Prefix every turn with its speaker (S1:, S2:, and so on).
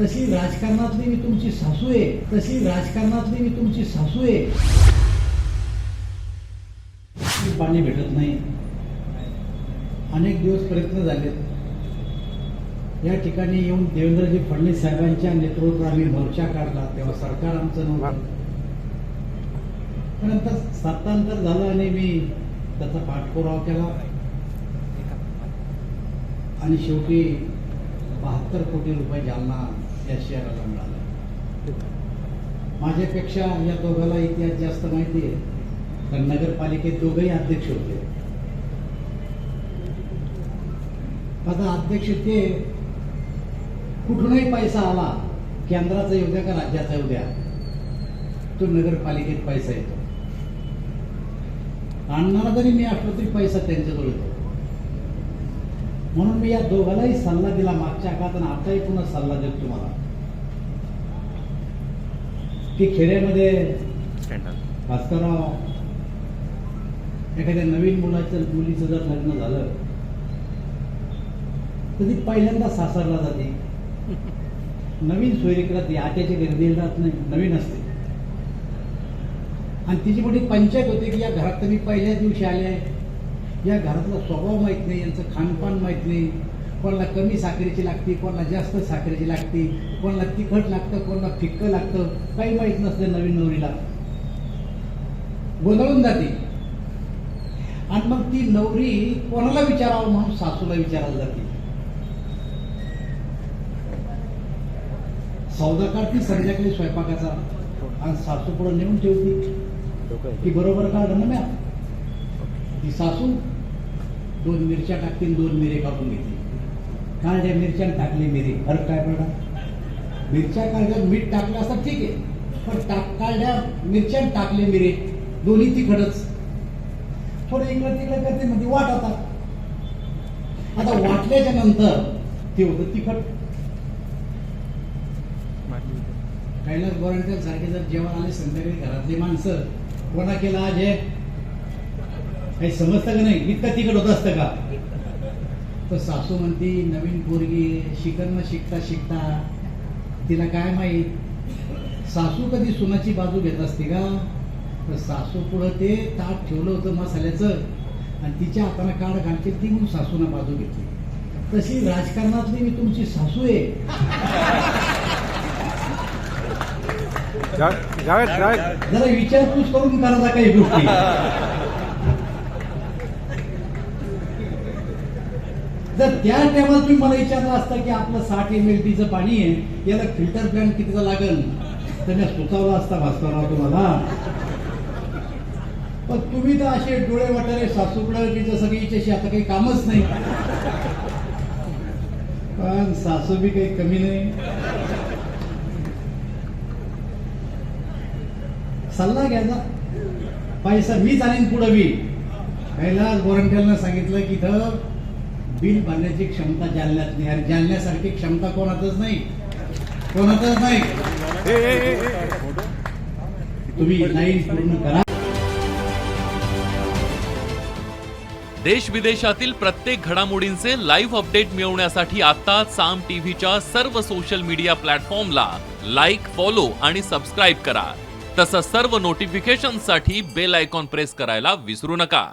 S1: तशी राजकारणातली मी तुमची सासू आहे. तशी राजकारणातली मी तुमची सासू आहे. पाणी भेटत नाही. अनेक दिवस प्रयत्न झालेत. या ठिकाणी येऊन देवेंद्रजी फडणवीस साहेबांच्या नेतृत्वात आम्ही मोर्चा काढला. तेव्हा सरकार आमचं नव्हतं. नंतर सत्तांतर झालं आणि मी त्याचा पाठपुरावा केला. आणि शेवटी बहात्तर कोटी रुपये जालना या शहराला मिळाला. माझ्यापेक्षा या दोघाला इतिहास जास्त माहिती आहे. कारण नगरपालिकेत दोघंही अध्यक्ष होते. आता अध्यक्ष ते कुठूनही पैसा आला केंद्राचा येऊ द्या का राज्याचा येऊ द्या तो नगरपालिकेत पैसा येतो. आणणारा जरी मी असलो तरी पैसा त्यांच्याजवळ येतो. म्हणून मी या दोघांनाही सल्ला दिला मागच्या काळात आणि आताही पुन्हा सल्ला देतो तुम्हाला. की खेड्यामध्ये भास्करराव एखाद्या नवीन मुलाचं मुलीचं जर लग्न झालं तर ती पहिल्यांदा सासरला जाते. नवीन सोयरीकडे ती आत्याच्या घरी जात नाही नवीन असते. आणि तिची मोठी पंचायत होते की या घरात तर मी पहिल्याच दिवशी आले आहे. या घरातला स्वभाव माहीत नाही यांचं खानपान माहीत नाही. कोणाला कमी साखरेची लागते कोणाला जास्त साखरेची लागते कोणाला तिखट लागतं कोणाला फिक्क लागतं काही माहीत नसतं नवीन नवरीला. गोंधळून जाते. आणि मग ती नवरी कोणाला विचारावं म्हणून सासूला विचारायला जाते. सौदा काढती संध्याकाळी स्वयंपाकाचा. आणि सासू पुढे नेऊन ठेवती. की बरोबर काढ ना ती सासू दोन मिरच्या टाकतील दोन मिरे काढून घेते काढल्या मिरच्या टाकली मिरी. फरक काय पडला? मिरच्या काढल्या मीठ टाकलं असतं ठीक आहे. पण टाक काढल्या मिरच्या टाकले मिरे दोन्ही तिखटच. थोडं इकडं तिकडं करते म्हणजे वाट आता. आता वाटल्याच्या नंतर ते होतं तिखट. कैलास गोरंट्याल सारखे जर जेवण आले संध्याकाळी घरातली माणसं कोणा केला आज हे? काही समजतं का नाही? इतकं तिकड होत असतं का? तर सासू म्हणती नवीन पोरगी शिकन न शिकता शिकता. तिला काय माहीत? सासू कधी सुनाची बाजू घेत असते का? तर सासू पुढं ते ताट ठेवलं होतं मसाल्याचं आणि तिच्या हाताने काढ घालते ती म्हणून सासूनं बाजू घेतली. तशी राजकारणातली मी तुमची सासू आहे. जरा विचारपूस करून करा जा काही गोष्टी. जर त्या टायमाला तुम्ही मला विचारलं असतं की आपलं साठ एम एल टीचं पाणी आहे याला फिल्टर प्लॅन कितीचा लागेल? तर मी सुचवला असता भास्करराव तुम्हाला. पण तुम्ही तर असे डोळे वाटारे सासूकडं की जसं की हिच्याशी आता काही कामच नाही. पण सासू बी काही कमी नाही. सल्ला घ्यायचा पैसा मी जाणीन पुढं बी. कैलास गोरंट्याला सांगितलं की इथं बिल भरण्याची क्षमता जालन्यात नाही. आणि जालन्यासारखी क्षमता कोणातच नाही. कोणातच नाही. तुम्ही नाही पूर्ण करा.
S2: देश विदेशातील प्रत्येक घडामोडींचे लाईव्ह अपडेट मिळवण्यासाठी आता साम टीव्हीच्या सर्व सोशल मीडिया प्लॅटफॉर्मला लाईक फॉलो आणि सबस्क्राईब करा. तसंच सर्व नोटिफिकेशनसाठी बेल आयकॉन प्रेस करायला विसरू नका.